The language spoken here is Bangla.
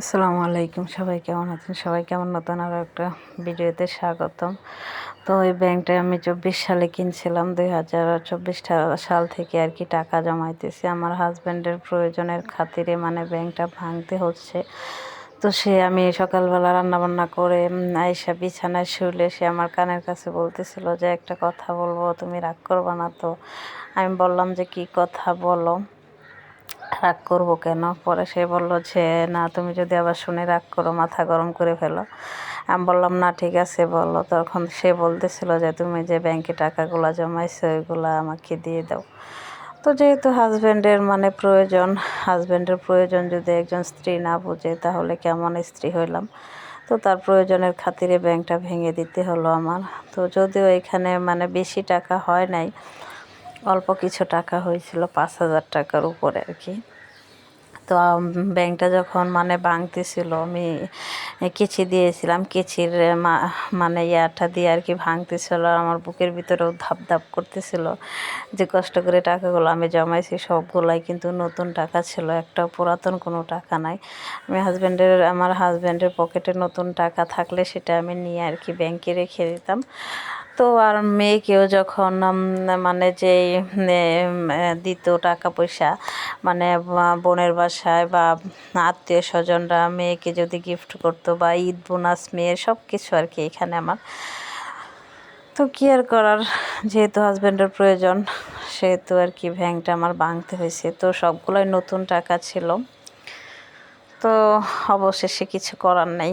আসসালামু আলাইকুম। সবাই কেমন আছেন? সবাই কেমন নতুন আরও একটা ভিডিওতে স্বাগতম। তো ওই ব্যাংকটা আমি চব্বিশ সালে কিনছিলাম, দুই হাজার চব্বিশ সাল থেকে আর কি টাকা জমাইতেছি। আমার হাজব্যান্ডের প্রয়োজনের খাতিরে মানে ব্যাংকটা ভাঙতে হচ্ছে। তো সে আমি সকালবেলা রান্নাবান্না করে আয়সা বিছানায় শুলে সে আমার কানের কাছে বলতেছিল যে, একটা কথা বলব, তুমি রাগ করবা না তো। আমি বললাম যে, কি কথা বলো? রাগ করব কেন? পরে সে বলল যে না, তুমি যদি আবার শুনে রাগ করো, মাথা গরম করে ফেলো। আমি বললাম, না, ঠিক আছে, বলো। তখন সে বলতেছিল যে, তুমি যে ব্যাংকে টাকাগুলো জমাইছো ওইগুলো আমাকে দিয়ে দাও। তো যেহেতু হাজব্যান্ডের মানে প্রয়োজন হাজব্যান্ডের প্রয়োজন যদি একজন স্ত্রী না বুঝে, তাহলে কেমন স্ত্রী হইলাম? তো তার প্রয়োজনের খাতিরে ব্যাংকটা ভেঙে দিতে হলো আমার। তো যদিও এখানে মানে বেশি টাকা হয় নাই অল্প কিছু টাকা হয়েছিল, পাঁচ হাজার টাকার উপরে আর কি। তো ব্যাংকটা যখন মানে ভাঙতেছিল, আমি কেচি দিয়েছিলাম, কেচির মানে ইয়াটা দিয়ে আর কি ভাঙতেছিল আমার বুকের ভিতরেও ধাপ ধাপ করতেছিল যে কষ্ট করে টাকাগুলো আমি জমাইছি, সবগুলাই কিন্তু নতুন টাকা ছিল, একটা পুরাতন কোনো টাকা নাই। আমি হাজব্যান্ডের আমার হাজব্যান্ডের পকেটে নতুন টাকা থাকলে সেটা আমি নিয়ে আর কি ব্যাংকে রেখে দিতাম। তো আর মেয়েকেও যখন মানে যে দিত টাকা পয়সা মানে বোনের বাসায় বা আত্মীয় স্বজনরা মেয়েকে যদি গিফট করতো বা ঈদ, বোনাস, মেয়ের সব কিছু আর কি এখানে আমার। তো কি আর করার? যেহেতু হাজব্যান্ডের প্রয়োজন, সেহেতু আর কি ভ্যাংটা আমার ভাঙতে হয়েছে। তো সবগুলোই নতুন টাকা ছিল। তো অবশেষে কিছু করার নেই।